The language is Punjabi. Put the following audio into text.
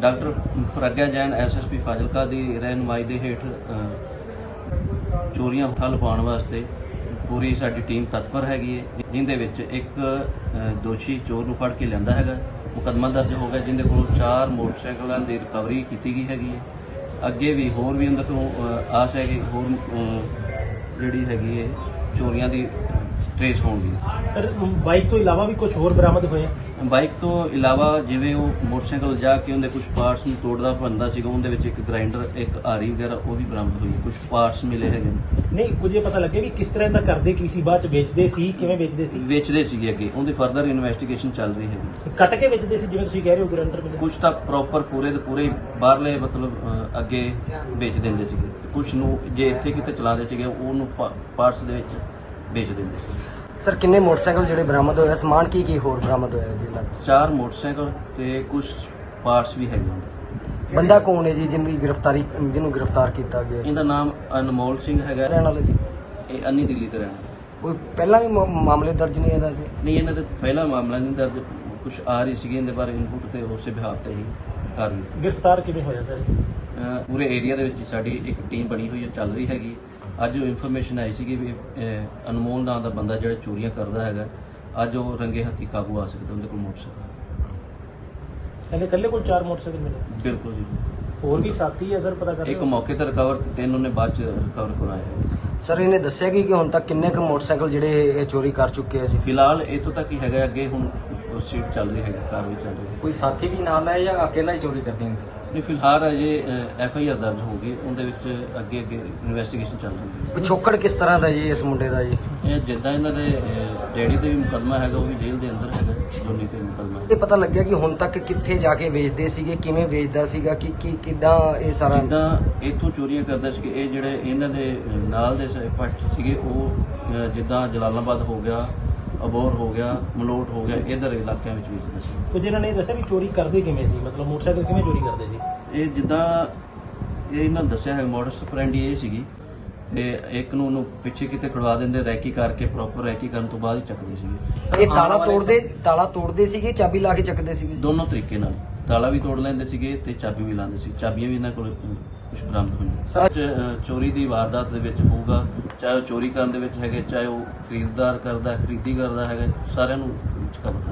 ਡਾਕਟਰ ਪ੍ਰਗਿਆ ਜੈਨ ਐਸਐਸਪੀ ਫਾਜ਼ਿਲਕਾ ਦੀ ਰਹਿਨੁਮਾਈ ਦੇ ਹੇਠ ਚੋਰੀਆਂ ਠੱਲ ਪਾਉਣ ਵਾਸਤੇ ਪੂਰੀ ਸਾਡੀ ਟੀਮ ਤਤਪਰ ਹੈਗੀ ਹੈ ਜਿੰਦੇ ਵਿੱਚ ਇੱਕ ਦੋਸ਼ੀ ਚੋਰ ਨੂੰ ਫੜ ਕੇ ਲਿਆਂਦਾ ਹੈਗਾ। ਮੁਕੱਦਮਾ ਦਰਜ ਹੋ ਗਿਆ ਜਿੰਦੇ ਕੋਲ ਚਾਰ ਮੋਟਰਸਾਈਕਲਾਂ ਦੀ ਰਿਕਵਰੀ ਕੀਤੀ ਗਈ ਹੈਗੀ ਹੈ ਅੱਗੇ ਵੀ ਹੋਰ ਵੀ ਉਹਨਾਂ ਤੋਂ ਆਸ ਹੈ ਕਿ ਹੋਰ ਜਿਹੜੀ ਹੈਗੀ ਹੈ ਚੋਰੀਆਂ ਦੀ ਟ੍ਰੇਸ ਹੋਣਗੀ। ਸਰ ਬਾਈਕ ਤੋਂ ਇਲਾਵਾ ਵੀ ਕੁਝ ਹੋਰ ਬਰਾਮਦ ਹੋਇਆ ਬਾਈਕ ਤੋਂ ਇਲਾਵਾ ਜਿਵੇਂ ਉਹ ਮੋਟਰਸਾਈਕਲ ਜਾ ਕੇ ਉਹਦੇ ਕੁਝ ਪਾਰਟਸ ਨੂੰ ਤੋੜਦਾ ਭੰਦਾ ਸੀਗਾ ਉਹਦੇ ਵਿੱਚ ਇੱਕ ਗ੍ਰਾਈਂਡਰ ਇੱਕ ਆਰੀ ਵਗੈਰਾ ਉਹ ਵੀ ਬਰਾਮਦ ਹੋਈ ਕੁਝ ਪਾਰਟਸ ਮਿਲੇ ਹੈਗੇ ਨੇ। ਨਹੀਂ ਕੁਝ ਇਹ ਪਤਾ ਲੱਗਿਆ ਵੀ ਕਿਸ ਤਰ੍ਹਾਂ ਦਾ ਕਰਦੇ ਕੀ ਸੀ ਬਾਅਦ ਚ ਵੇਚਦੇ ਸੀ ਕਿਵੇਂ ਵੇਚਦੇ ਸੀ? ਵੇਚਦੇ ਸੀਗੇ ਅੱਗੇ। ਉਹਦੀ ਫਰਦਰ ਇਨਵੈਸਟੀਗੇਸ਼ਨ ਚੱਲ ਰਹੀ ਹੈਗੀ। ਕੱਟ ਕੇ ਵੇਚਦੇ ਸੀ ਜਿਵੇਂ ਤੁਸੀਂ ਕਹਿ ਰਹੇ ਹੋ ਗਰੰਟਰ ਮਿਲੇ ਕੁਝ ਤਾਂ ਪ੍ਰੋਪਰ ਪੂਰੇ ਦੇ ਪੂਰੇ ਬਾਹਰਲੇ ਮਤਲਬ ਅੱਗੇ ਵੇਚ ਦਿੰਦੇ ਸੀਗੇ। ਕੁਝ ਨੂੰ ਜੇ ਇੱਥੇ ਕਿਤੇ ਚਲਾਉਂਦੇ ਸੀਗੇ ਉਹਨੂੰ ਪਾਰਟਸ ਦੇ ਵਿੱਚ। ਵੇਚ ਦਿੰਦੇ ਸੀ। ਸਰ ਕਿੰਨੇ ਮੋਟਰਸਾਈਕਲ ਜਿਹੜੇ ਬਰਾਮਦ ਹੋਇਆ ਸਮਾਨ ਕੀ ਕੀ ਹੋਰ ਬਰਾਮਦ ਹੋਇਆ ਜੀ ਇਹਨਾਂ? ਚਾਰ ਮੋਟਰਸਾਈਕਲ ਤੇ ਕੁਝ ਪਾਰਟਸ ਵੀ ਹੈਗੇ ਨੇ। ਬੰਦਾ ਕੌਣ ਹੈ ਜੀ ਜਿਹਨੂੰ ਗ੍ਰਿਫਤਾਰੀ ਜਿਹਨੂੰ ਗ੍ਰਿਫਤਾਰ ਕੀਤਾ ਗਿਆ ਜੀ? ਇਹਦਾ ਨਾਮ ਅਨਮੋਲ ਸਿੰਘ ਹੈਗਾ। ਰਹਿਣ ਵਾਲਾ ਜੀ? ਇਹ ਅੰਨੀ ਦਿੱਲੀ ਤੇ ਰਹਿਣਾ ਕੋਈ ਪਹਿਲਾਂ ਵੀ ਮਾ- ਮਾਮਲੇ ਦਰਜ ਨਹੀਂ ਇਹਦਾ ਜੀ? ਨਹੀਂ ਇਹਨਾਂ ਦਾ ਪਹਿਲਾ ਮਾਮਲਾ ਨਹੀਂ ਦਰਜ। ਕੁਝ ਆ ਰਹੀ ਸੀਗੀ ਇਹਦੇ ਬਾਰੇ ਇਨਪੁਟ ਤੇ ਉਸੇ ਬਿਹਾਰ ਤੇ ਹੀ ਕਰ ਗ੍ਰਿਫਤਾਰ ਕਿਵੇਂ ਹੋਇਆ ਸਰ? ਪੂਰੇ ਏਰੀਆ ਦੇ ਵਿੱਚ ਸਾਡੀ ਇੱਕ ਟੀਮ ਬਣੀ ਹੋਈ ਹੈ ਚੱਲ ਰਹੀ ਹੈਗੀ। ਅੱਜ ਉਹ ਇਨਫੋਰਮੇਸ਼ਨ ਆਈ ਵੀ ਅਹ, ਅਨਮੋਲ ਨਾਂ ਦਾ ਬੰਦਾ ਜਿਹੜਾ ਚੋਰੀਆਂ ਕਰਦਾ ਹੈਗਾ ਅੱਜ ਉਹ ਰੰਗੇ ਹੱਥੀ ਕਾਬੂ ਆ ਸਕਦਾ ਉਹਦੇ ਕੋਲ ਮੋਟਰਸਾਈਕਲ। ਕਹਿੰਦੇ ਕੱਲੇ ਕੋਲ ਚਾਰ ਮੋਟਰਸਾਈਕਲ ਮਿਲੇ? ਬਿਲਕੁਲ ਜੀ। ਹੋਰ ਵੀ ਸਾਥੀ ਹੈ ਸਰ ਪਤਾ ਕਰ ਇੱਕ ਮੌਕੇ ਤੇ ਰਿਕਵਰ ਤੇ ਤਿੰਨ ਉਹਨੇ ਬਾਅਦ ਚ ਰਿਕਵਰ ਕਰਾਇਆ। ਸਰ ਇਹਨੇ ਦੱਸਿਆ ਕਿ ਕਿ ਹੁਣ ਤੱਕ ਕਿੰਨੇ ਕੁ ਮੋਟਰਸਾਈਕਲ ਜਿਹੜੇ ਇਹ ਚੋਰੀ ਕਰ ਚੁੱਕੇ ਆ ਜੀ? ਫਿਲਹਾਲ ਇਹ ਤੋਂ ਤੱਕ ਹੀ ਹੈਗਾ ਅੱਗੇ ਹੁਣ ਸੀਟ ਚੱਲ ਰਹੀ ਹੈਗੀ ਕਾਰਵਾਈ ਚੱਲ ਰਹੀ ਹੈ ਕੋਈ ਸਾਥੀ ਵੀ ਨਾਲ ਹੈ ਜਾਂ ਅਕੇਲਾ ਹੀ ਚੋਰੀ ਕਰਦੇ ਨੇ ਸਰ? ਨਹੀਂ ਫਿਲਹਾਲ ਅਜੇ ਐਫ ਆਈ ਆਰ ਦਰਜ ਹੋ ਗਈ ਉਹਦੇ ਵਿੱਚ ਅੱਗੇ ਅੱਗੇ ਇਨਵੈਸਟੀਗੇਸ਼ਨ ਚੱਲ ਰਹੀ ਹੈ। ਪਿਛੋਕੜ ਕਿਸ ਤਰ੍ਹਾਂ ਦਾ ਜੀ ਇਸ ਮੁੰਡੇ ਦਾ ਜੀ? ਇਹ ਜਿੱਦਾਂ ਇਹਨਾਂ ਦੇ ਡੈਡੀ ਤੇ ਵੀ ਮੁਕੱਦਮਾ ਹੈਗਾ ਉਹ ਵੀ ਜੇਲ੍ਹ ਦੇ ਅੰਦਰ ਹੈਗਾ ਜੋਨੀ ਤੇ ਮੁਕੱਦਮਾ। ਹੈ ਇਹ ਪਤਾ ਲੱਗਿਆ ਕਿ ਹੁਣ ਤੱਕ ਕਿੱਥੇ ਜਾ ਕੇ ਵੇਚਦੇ ਸੀਗੇ ਕਿਵੇਂ ਵੇਚਦਾ ਸੀਗਾ ਕਿ ਕਿ ਕਿਦਾਂ ਇਹ ਸਾਰਾ ਜਿੱਦਾਂ ਇੱਥੋਂ ਚੋਰੀਆਂ ਕਰਦਾ ਸੀ ਕਿ ਇਹ ਜਿਹੜੇ ਇਹਨਾਂ ਦੇ ਨਾਲ ਦੇ ਸ- ਪੱਟ ਸੀਗੇ ਉਹ ਜਿੱਦਾਂ ਜਲਾਲਾਬਾਦ ਹੋ ਗਿਆ ਅਬੋਰ ਹੋ ਗਿਆ ਮਲੋਟ ਹੋ ਗਿਆ ਇਧਰ ਇਲਾਕਿਆਂ ਵਿੱਚ ਵੇਚਦਾ ਸੀ ਕੁਝ ਇਹਨਾਂ ਨੇ ਇਹ ਦੱਸਿਆ ਵੀ ਚੋਰੀ ਕਰਦੇ ਕਿਵੇਂ ਸੀ? ਮਤਲਬ ਮੋਟਰਸਾਈਕਲ ਕਿਵੇਂ ਚੋਰੀ ਕਰਦੇ ਸੀ? ਇਹ ਜਿੱਦਾਂ ਇਹ ਇਹਨਾਂ ਨੇ ਦੱਸਿਆ ਹੈ ਮੋਡਸ ਫਰੈਂਡ ਇਹ ਸੀਗੀ। ਤੇ ਇੱਕ ਨੂੰ ਉਹਨੂੰ ਪਿੱਛੇ ਕਿਤੇ ਖੜਵਾ ਦਿੰਦੇ ਰੈਕੀ ਕਰਕੇ ਪ੍ਰੋਪਰ ਰੈਕੀ ਕਰਨ ਤੋਂ ਬਾਅਦ ਹੀ ਚੱਕਦੇ ਸੀਗੇ। ਇਹ ਤਾਲਾ ਤੋੜਦੇ ਤਾਲਾ ਤੋੜਦੇ ਸੀਗੇ ਚਾਬੀ ਲਾ ਕੇ ਚੱਕਦੇ ਸੀਗੇ? ਦੋਨੋਂ ਤਰੀਕੇ ਨਾਲ। ਤਾਲਾ ਵੀ ਤੋੜ ਲੈਂਦੇ ਸੀਗੇ ਤੇ ਚਾਬੀ ਵੀ ਲਾਉਂਦੇ ਸੀ। ਚਾਬੀਆਂ ਵੀ ਇਹਨਾਂ ਕੋਲ ਕੁਝ ਬਰਾਮਦ ਹੋਈਆਂ। ਚ- ਅਹ ਚੋਰੀ ਦੀ ਵਾਰਦਾਤ ਦੇ ਵਿੱਚ ਹੋਊਗਾ ਚਾਹੇ ਉਹ ਚੋਰੀ ਕਰਨ ਦੇ ਵਿੱਚ ਹੈਗੇ ਚਾਹੇ ਉਹ ਖਰੀਦਦਾਰ ਕਰਦਾ ਖਰੀਦੀ ਕਰਦਾ ਹੈਗਾ ਸਾਰਿਆਂ ਨੂੰ ਕਵਰ